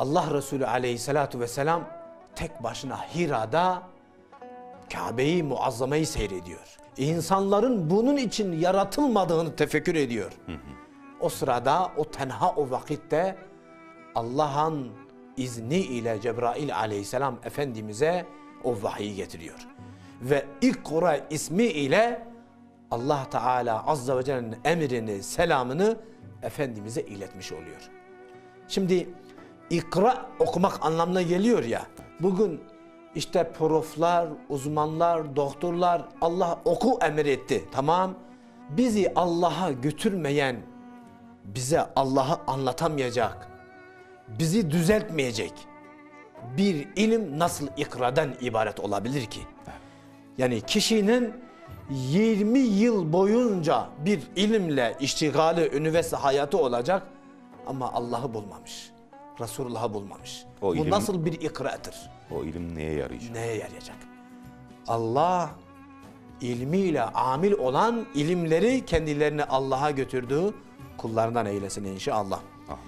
Allah Resulü aleyhissalatu vesselam tek başına Hira'da Kabe'yi muazzamayı seyrediyor. İnsanların bunun için yaratılmadığını tefekkür ediyor. O sırada o tenha o vakitte Allah'ın izni ile Cebrail aleyhisselam Efendimiz'e o vahiyi getiriyor. Ve İkra ismi ile Allah Teala Azze ve Celle'nin emrini, selamını Efendimiz'e iletmiş oluyor. Şimdi ikra okumak anlamına geliyor ya. Bugün işte proflar, uzmanlar, doktorlar Allah oku emretti. Tamam. Bizi Allah'a götürmeyen, bize Allah'ı anlatamayacak, bizi düzeltmeyecek bir ilim nasıl ikradan ibaret olabilir ki? Yani kişinin 20 yıl boyunca bir ilimle iştigali, üniversite hayatı olacak ama Allah'ı bulmamış. Resulullah'ı bulmamış. O Bu ilim- nasıl bir ikradır? O ilim neye yarayacak? Neye yarayacak? Allah ilmiyle amil olan ilimleri kendilerini Allah'a götürdüğü kullarından eylesin inşallah.